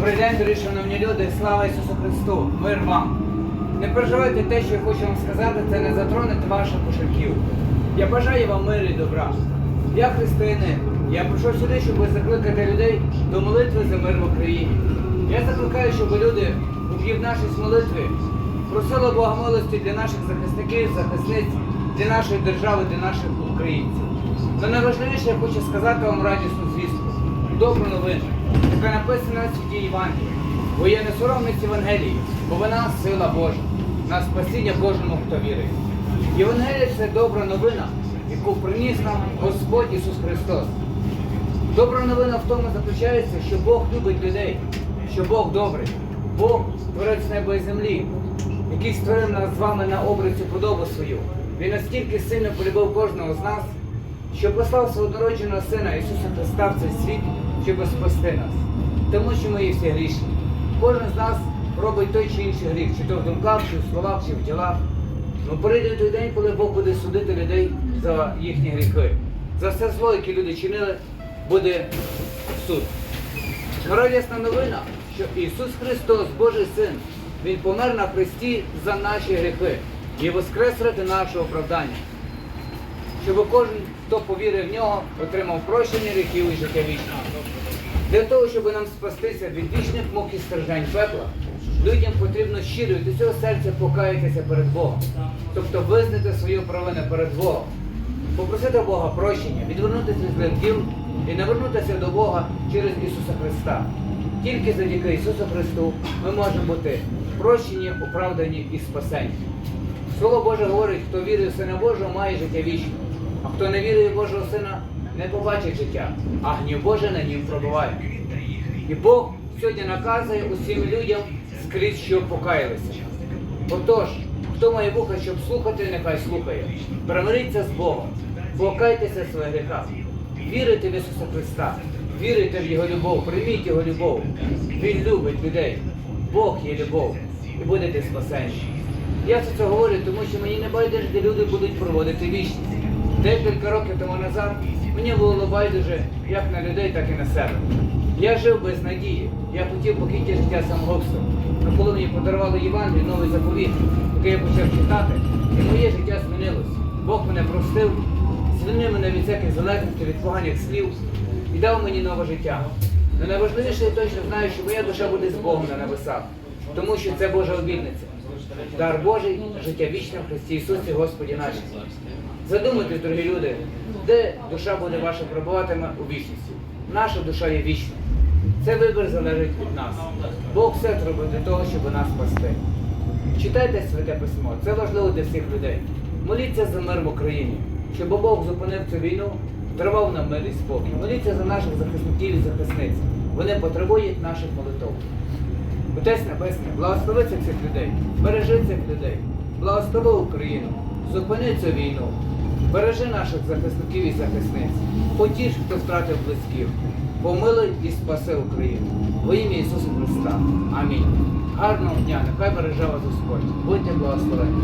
Добрий день, дорогі шановні люди, слава Ісусу Христу, мир вам. Не переживайте те, що я хочу вам сказати, це не затронете ваших кошельків. Я бажаю вам миру і добра. Я християнин. Я прийшов сюди, щоб закликати людей до молитви за мир в Україні. Я закликаю, щоб люди, в молитві, просили Бога милості для наших захисників, захисниць, для нашої держави, для наших українців. Но найважливіше я хочу сказати вам радісну звістку, добру новину, яка написана в святі Євангелії. Бо я не соромлюсь Євангелії, бо вона сила Божа, на спасіння кожному, хто вірить. Євангелія це добра новина, яку приніс нам Господь Ісус Христос. Добра новина в тому заключається, що Бог любить людей, що Бог добрий, Бог творець неба і землі, який створив нас з вами на образі подобу свою. Він настільки сильно полюбив кожного з нас, що послав свого народженого Сина Ісуса Христа в цей світ, щоб спасти нас. Тому що ми є всі грішні. Кожен з нас робить той чи інший гріх, чи то в думках, чи в словах, чи в ділах. Ну прийде той день, коли Бог буде судити людей за їхні гріхи. За все зло, яке люди чинили, буде суд. Радісна новина, що Ісус Христос, Божий Син, Він помер на хресті за наші гріхи і воскрес ради нашого оправдання. Щоб кожен, хто повірив в нього, отримав прощення гріхів і життя вічне. Для того, щоб нам спастися від вічних мук і страждань пекла, людям потрібно щиро від усього серця покаятися перед Богом, тобто визнати свою провину перед Богом, попросити Бога прощення, відвернутися від діл і навернутися до Бога через Ісуса Христа. Тільки завдяки Ісусу Христу ми можемо бути прощені, оправдані і спасені. Слово Боже говорить, хто вірує в Сина Божого, має життя вічне, а хто не вірує в Божого Сина, не побачить життя, а гнів Божий на нім пробуває. І Бог сьогодні наказує усім людям скрізь, щоб покаялися. Отож, хто має вуха, щоб слухати, нехай слухає. Примиріться з Богом, покайтеся в своїх гріхах, вірите в Ісуса Христа, вірите в Його любов, прийміть Його любов. Він любить людей. Бог є любов і будете спасені. Я це говорю, тому що мені не байдуже, де люди будуть проводити вічність. Декілька років тому назад мені було байдуже як на людей, так і на себе. Я жив без надії. Я хотів покинути життя самогубством. Але коли мені подарували Євангелію, новий заповіт, який я почав читати, і моє життя змінилось. Бог мене простив, звільнив мене від всяких залежностей, від поганих слів і дав мені нове життя. Але найважливіше я точно знаю, що моя душа буде з Богом на небесах, тому що це Божа обітниця. Дар Божий, життя вічне в Христі Ісусі Господі нашій. Задумайтесь, дорогі люди, де душа буде ваша пробуватиме у вічності. Наша душа є вічна. Це вибір залежить від нас. Бог все зробив для того, щоб нас спасти. Читайте святе письмо, це важливо для всіх людей. Моліться за мир в Україні, щоб Бог зупинив цю війну, тривав нам мир і спокій. Моліться за наших захисників і захисниць. Вони потребують наших молитов. Отець Небесний, благослови цих всіх людей, бережи цих людей, благослови Україну, зупини цю війну, бережи наших захисників і захисниць, потіш, хто втратив близьких, помилуй і спаси Україну. Во ім'я Ісуса Христа. Амінь. Гарного дня, нехай береже вас Господь. Будьте благословені.